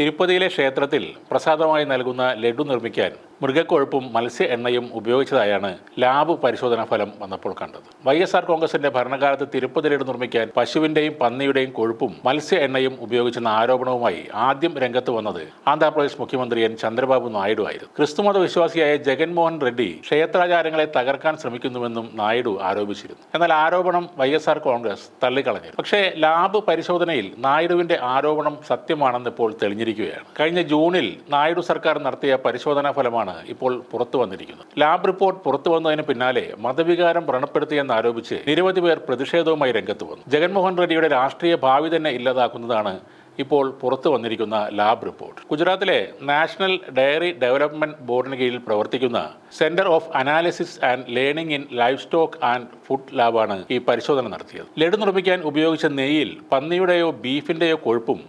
തിരുപ്പതിയിലെ ക്ഷേത്രത്തിൽ പ്രസാദമായി നൽകുന്ന ലഡു നിർമ്മിക്കാൻ മൃഗക്കൊഴുപ്പും മത്സ്യ എണ്ണയും ഉപയോഗിച്ചതായാണ് ലാബ് പരിശോധനാ ഫലം വന്നപ്പോൾ കണ്ടത്. വൈ എസ് ആർ കോൺഗ്രസിന്റെ ഭരണകാലത്ത് തിരുപ്പതിലേട് നിർമ്മിക്കാൻ പശുവിന്റെയും പന്നിയുടെയും കൊഴുപ്പും മത്സ്യ എണ്ണയും ഉപയോഗിച്ചെന്ന ആരോപണവുമായി ആദ്യം രംഗത്ത് വന്നത് ആന്ധ്രാപ്രദേശ് മുഖ്യമന്ത്രി എൻ ചന്ദ്രബാബു നായിഡു ആയിരുന്നു. ക്രിസ്തുമത വിശ്വാസിയായ ജഗൻമോഹൻ റെഡ്ഡി ക്ഷേത്രാചാരങ്ങളെ തകർക്കാൻ ശ്രമിക്കുന്നുവെന്നും നായിഡു ആരോപിച്ചിരുന്നു. എന്നാൽ ആരോപണം വൈ എസ് ആർ കോൺഗ്രസ് തള്ളിക്കളഞ്ഞു പക്ഷേ ലാബ് പരിശോധനയിൽ നായിഡുവിന്റെ ആരോപണം സത്യമാണെന്ന് ഇപ്പോൾ തെളിഞ്ഞിരിക്കുകയാണ്. കഴിഞ്ഞ ജൂണിൽ നായിഡു സർക്കാർ നടത്തിയ പരിശോധനാ ഫലമാണ് ഇപ്പോൾ പുറത്തു വന്നിരിക്കുന്നത്. ലാബ് റിപ്പോർട്ട് പുറത്തു വന്നതിന് പിന്നാലെ മതവികാരം വ്രണപ്പെടുത്തിയെന്ന് ആരോപിച്ച് നിരവധി പേർ പ്രതിഷേധവുമായി രംഗത്ത് വന്നു. ജഗൻമോഹൻ റെഡ്ഡിയുടെ രാഷ്ട്രീയ ഭാവി തന്നെ ഇല്ലാതാക്കുന്നതാണ് ഇപ്പോൾ പുറത്തു വന്നിരിക്കുന്ന ലാബ് റിപ്പോർട്ട്. ഗുജറാത്തിലെ നാഷണൽ ഡയറി ഡെവലപ്മെന്റ് ബോർഡിന് കീഴിൽ പ്രവർത്തിക്കുന്ന centre of analysis and learning in livestock and food ലാബാണ് ഈ പരിശോധന നടത്തിയത്. ലഡു നിർമ്മിക്കാൻ ഉപയോഗിച്ച നെയ്യിൽ പന്നിയുടെയോ ബീഫിന്റെയോ കൊഴുപ്പും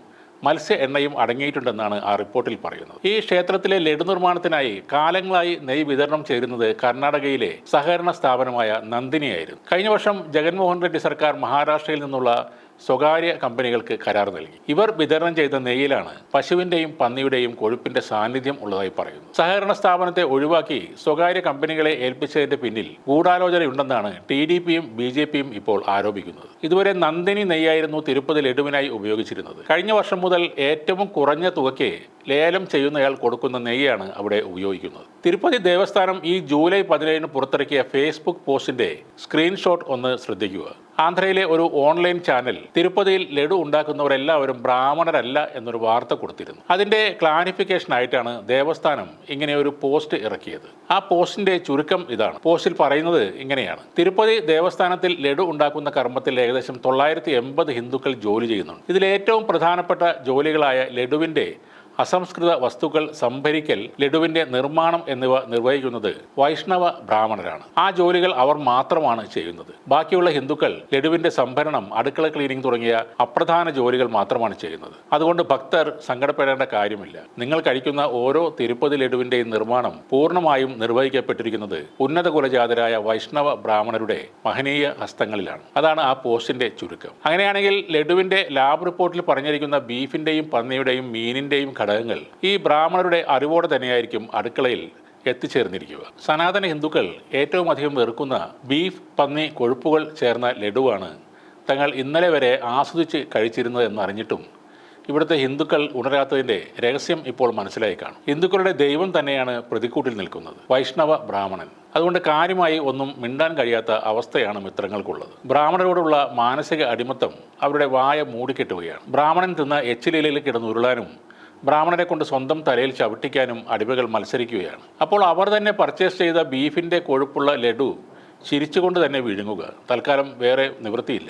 മത്സ്യ എണ്ണയും അടങ്ങിയിട്ടുണ്ടെന്നാണ് ആ റിപ്പോർട്ടിൽ പറയുന്നത്. ഈ ക്ഷേത്രത്തിലെ ലഡു നിർമ്മാണത്തിനായി കാലങ്ങളായി നെയ് വിതരണം ചെയ്തിരുന്നത് കർണാടകയിലെ സഹകരണ സ്ഥാപനമായ നന്ദിനിയായിരുന്നു. കഴിഞ്ഞ വർഷം ജഗൻമോഹൻ റെഡ്ഡി സർക്കാർ മഹാരാഷ്ട്രയിൽ നിന്നുള്ള സ്വകാര്യ കമ്പനികൾക്ക് കരാർ നൽകി. ഇവർ വിതരണം ചെയ്ത നെയ്യിലാണ് പശുവിന്റെയും പന്നിയുടെയും കൊഴുപ്പിന്റെ സാന്നിധ്യം ഉള്ളതായി പറയുന്നു. സഹകരണ സ്ഥാപനത്തെ ഒഴിവാക്കി സ്വകാര്യ കമ്പനികളെ ഏൽപ്പിച്ചതിന്റെ പിന്നിൽ ഗൂഢാലോചനയുണ്ടെന്നാണ് ടി ഡി പിയും ബി ജെ പിയും ഇപ്പോൾ ആരോപിക്കുന്നത്. ഇതുവരെ നന്ദിനി നെയ്യായിരുന്നു തിരുപ്പതി ലഡുവിനായി ഉപയോഗിച്ചിരുന്നത്. കഴിഞ്ഞ വർഷം മുതൽ ഏറ്റവും കുറഞ്ഞ തുകയ്ക്ക് ലേലം ചെയ്യുന്നയാൾ കൊടുക്കുന്ന നെയ്യാണ് അവിടെ ഉപയോഗിക്കുന്നത്. തിരുപ്പതി ദേവസ്ഥാനം ഈ ജൂലൈ പതിനേഴിന് പുറത്തിറക്കിയ ഫേസ്ബുക്ക് പോസ്റ്റിന്റെ സ്ക്രീൻഷോട്ട് ഒന്ന് ശ്രദ്ധിക്കുക. ആന്ധ്രയിലെ ഒരു ഓൺലൈൻ ചാനൽ തിരുപ്പതിയിൽ ലഡു ഉണ്ടാക്കുന്നവരെല്ലാവരും ബ്രാഹ്മണരല്ല എന്നൊരു വാർത്ത കൊടുത്തിരുന്നു. അതിന്റെ ക്ലാരിഫിക്കേഷൻ ആയിട്ടാണ് ദേവസ്ഥാനം ഇങ്ങനെ ഒരു പോസ്റ്റ് ഇറക്കിയത്. ആ പോസ്റ്റിന്റെ ചുരുക്കം ഇതാണ്. പോസ്റ്റിൽ പറയുന്നത് ഇങ്ങനെയാണ്. തിരുപ്പതി ദേവസ്ഥാനത്തിൽ ലഡു ഉണ്ടാക്കുന്ന കർമ്മത്തിൽ ഏകദേശം തൊള്ളായിരത്തി ഹിന്ദുക്കൾ ജോലി ചെയ്യുന്നുണ്ട്. ഇതിൽ ഏറ്റവും പ്രധാനപ്പെട്ട ജോലികളായ ലഡുവിന്റെ അസംസ്കൃത വസ്തുക്കൾ സംഭരിക്കൽ ലഡുവിന്റെ നിർമ്മാണം എന്നിവ നിർവഹിക്കുന്നത് വൈഷ്ണവ ബ്രാഹ്മണരാണ്. ആ ജോലികൾ അവർ മാത്രമാണ് ചെയ്യുന്നത്. ബാക്കിയുള്ള ഹിന്ദുക്കൾ ലഡുവിന്റെ സംഭരണം അടുക്കള ക്ലീനിങ് തുടങ്ങിയ അപ്രധാന ജോലികൾ മാത്രമാണ് ചെയ്യുന്നത്. അതുകൊണ്ട് ഭക്തർ സങ്കടപ്പെടേണ്ട കാര്യമില്ല. നിങ്ങൾ കഴിക്കുന്ന ഓരോ തിരുപ്പതി ലഡുവിന്റെയും നിർമ്മാണം പൂർണമായും നിർവഹിക്കപ്പെട്ടിരിക്കുന്നത് ഉന്നത കുലജാതരായ വൈഷ്ണവ ബ്രാഹ്മണരുടെ മഹനീയ ഹസ്തങ്ങളിലാണ്. അതാണ് ആ പോസ്റ്റിന്റെ ചുരുക്കം. അങ്ങനെയാണെങ്കിൽ ലഡുവിന്റെ ലാബ് റിപ്പോർട്ടിൽ പറഞ്ഞിരിക്കുന്ന ബീഫിന്റെയും പന്നിയുടെയും മീനിന്റെയും ഘടകങ്ങൾ ഈ ബ്രാഹ്മണരുടെ അറിവോടെ തന്നെയായിരിക്കും അടുക്കളയിൽ എത്തിച്ചേർന്നിരിക്കുക. സനാതന ഹിന്ദുക്കൾ ഏറ്റവും അധികം വെറുക്കുന്ന ബീഫ് പന്നി കൊഴുപ്പുകൾ ചേർന്ന ലഡുവാണ് തങ്ങൾ ഇന്നലെ വരെ ആസ്വദിച്ച് കഴിച്ചിരുന്നത് എന്നറിഞ്ഞിട്ടും ഇവിടുത്തെ ഹിന്ദുക്കൾ ഉണരാത്തതിന്റെ രഹസ്യം ഇപ്പോൾ മനസ്സിലായി കാണും. ഹിന്ദുക്കളുടെ ദൈവം തന്നെയാണ് പ്രതിക്കൂട്ടിൽ നിൽക്കുന്നത്. വൈഷ്ണവ ബ്രാഹ്മണൻ. അതുകൊണ്ട് കാര്യമായി ഒന്നും മിണ്ടാൻ കഴിയാത്ത അവസ്ഥയാണ് മിത്രങ്ങൾക്കുള്ളത്. ബ്രാഹ്മണരോടുള്ള മാനസിക അടിമത്തം അവരുടെ വായ മൂടിക്കെട്ടുകയാണ്. ബ്രാഹ്മണൻ തിന്ന എച്ചിലയിൽ കിടന്നുരുളാനും ബ്രാഹ്മണനെ കൊണ്ട് സ്വന്തം തലയിൽ ചവിട്ടിക്കാനും അടിമകൾ മത്സരിക്കുകയാണ്. അപ്പോൾ അവർ തന്നെ പർച്ചേസ് ചെയ്ത ബീഫിന്റെ കൊഴുപ്പുള്ള ലഡു ചിരിച്ചുകൊണ്ട് തന്നെ വിഴുങ്ങുക. തൽക്കാലം വേറെ നിവൃത്തിയില്ല.